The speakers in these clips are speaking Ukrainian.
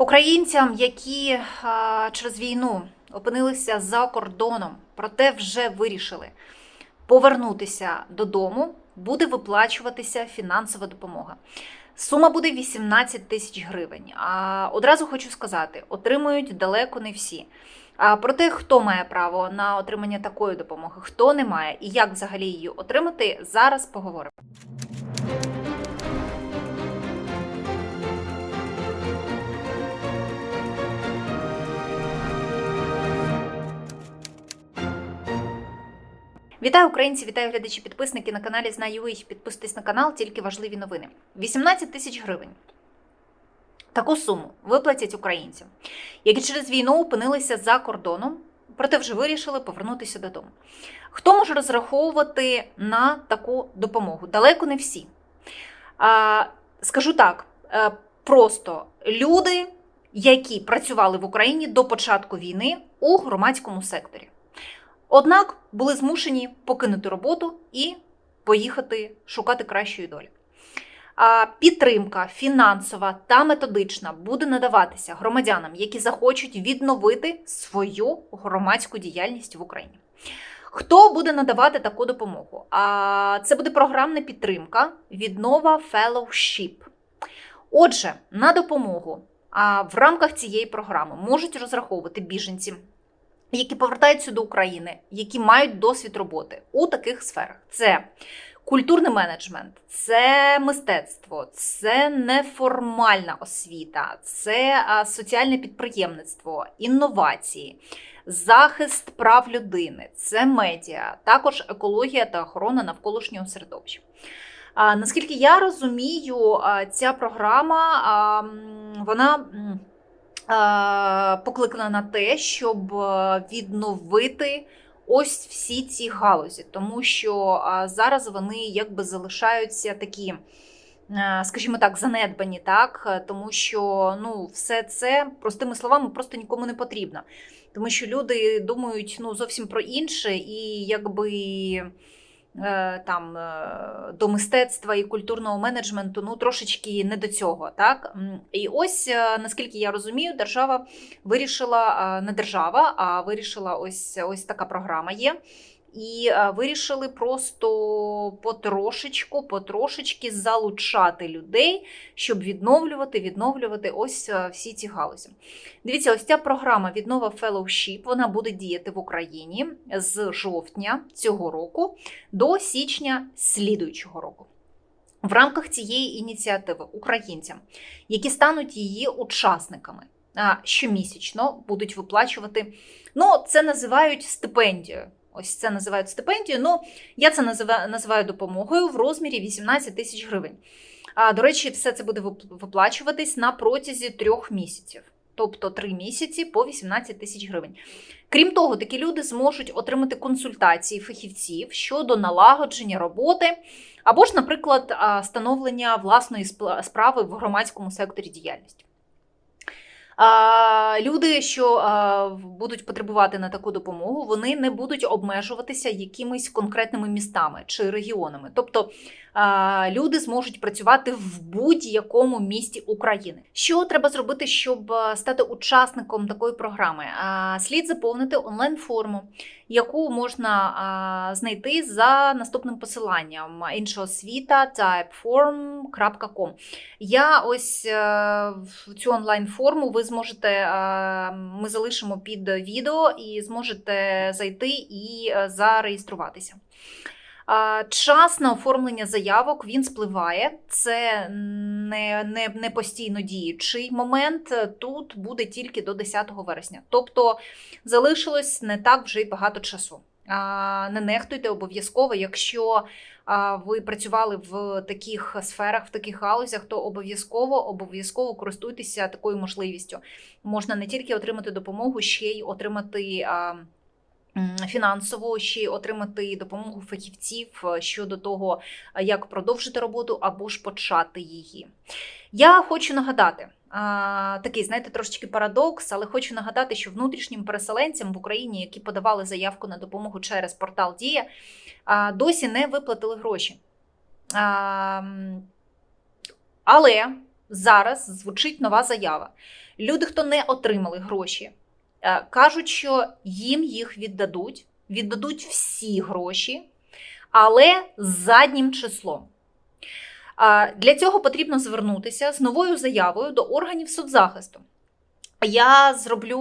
Українцям, які а, через війну опинилися за кордоном, проте вже вирішили повернутися додому, буде виплачуватися фінансова допомога. Сума буде 18 тисяч гривень. А одразу хочу сказати, отримують далеко не всі. А про те, хто має право на отримання такої допомоги, хто не має і як взагалі її отримати, зараз поговоримо. Вітаю українці, вітаю глядачі, підписники на каналі Знаю їх. Підписуйтесь на канал, тільки важливі новини. 18 тисяч гривень. Таку суму виплатять українцям, які через війну опинилися за кордоном, проте вже вирішили повернутися додому. Хто може розраховувати на таку допомогу? Далеко не всі. Скажу так: е, просто люди, які працювали в Україні до початку війни у громадському секторі. Однак були змушені покинути роботу і поїхати шукати кращої долі. Підтримка фінансова та методична буде надаватися громадянам, які захочуть відновити свою громадську діяльність в Україні. Хто буде надавати таку допомогу? Це буде програмна підтримка віднова Fellowship. Отже, на допомогу в рамках цієї програми можуть розраховувати біженці, які повертаються до України, які мають досвід роботи у таких сферах. Це культурний менеджмент, це мистецтво, це неформальна освіта, це соціальне підприємництво, інновації, захист прав людини, це медіа, також екологія та охорона навколишнього середовища. Наскільки я розумію, ця програма вона. Е, покликана на те, щоб е, відновити ось всі ці галузі, тому що е, зараз вони якби залишаються такі. Скажімо так, занедбані, так тому що ну все це простими словами просто нікому не потрібно, тому що люди думають ну зовсім про інше, і якби там е, до мистецтва і культурного менеджменту ну трошечки не до цього. Так і ось е, наскільки я розумію, держава вирішила е, не держава, а вирішила ось ось така програма є. І е, вирішили просто потрошечку, потрошечки залучати людей, щоб відновлювати, відновлювати ось е, всі ці галузі. Дивіться, ось ця програма віднова Fellowship, вона буде діяти в Україні з жовтня цього року до січня слідуючого року. В рамках цієї ініціативи українцям, які стануть її учасниками, а, щомісячно будуть виплачувати. Ну, це називають стипендією. Ось це називають стипендією. Ну, я це називаю, допомогою в розмірі 18 тисяч гривень. А, до речі, все це буде виплачуватись на протязі трьох місяців, тобто три місяці по 18 тисяч гривень. Крім того, такі люди зможуть отримати консультації фахівців щодо налагодження роботи або ж, наприклад, становлення власної справи в громадському секторі діяльності. Люди, що будуть потребувати на таку допомогу, вони не будуть обмежуватися якимись конкретними містами чи регіонами. Тобто люди зможуть працювати в будь-якому місті України. Що треба зробити, щоб стати учасником такої програми? Слід заповнити онлайн-форму, яку можна знайти за наступним посиланням іншоосвіта typeform.com. Я ось е, цю онлайн-форму ви зможете, ми залишимо під відео і зможете зайти і е, зареєструватися. Час на оформлення заявок він спливає. Це не, не, не постійно діючий момент. Тут буде тільки до 10 вересня. Тобто залишилось не так вже й багато часу. Не нехтуйте обов'язково, якщо ви працювали в таких сферах, в таких галузях, то обов'язково обов'язково користуйтеся такою можливістю. Можна не тільки отримати допомогу, ще й отримати. а, Фінансово ще й отримати допомогу фахівців е, щодо того, е, як продовжити роботу або ж почати її. Я хочу нагадати а, такий, знаєте, трошечки парадокс, але хочу нагадати, що внутрішнім переселенцям в Україні, які подавали заявку на допомогу через портал Дія, а, досі не виплатили гроші. А, але зараз звучить нова заява. Люди, хто не отримали гроші, е, кажуть, що їм їх віддадуть, віддадуть всі гроші, але з заднім числом. Для цього потрібно звернутися з новою заявою до органів соцзахисту. Я зроблю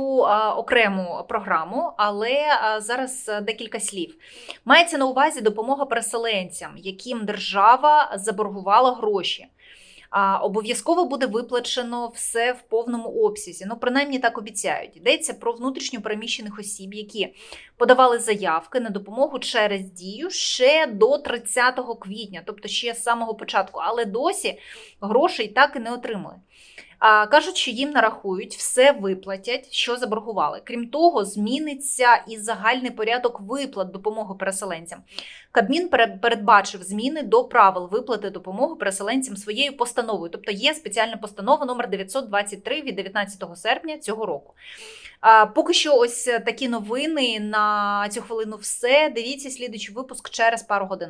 окрему програму, але зараз декілька слів. Мається на увазі допомога переселенцям, яким держава заборгувала гроші. Обов'язково буде виплачено все в повному обсязі. Ну, принаймні так обіцяють. Йдеться про внутрішньо переміщених осіб, які подавали заявки на допомогу через дію ще до 30 квітня, тобто ще з самого початку, але досі грошей так і не отримали. Кажуть, що їм нарахують, все виплатять, що заборгували. Крім того, зміниться і загальний порядок виплат допомоги переселенцям. Кабмін пере- передбачив зміни до правил виплати допомоги переселенцям своєю постановою. Тобто є спеціальна постанова номер 923 від 19 серпня цього року. Поки що, ось такі новини на цю хвилину. Все. Дивіться слідуючий випуск через пару годин.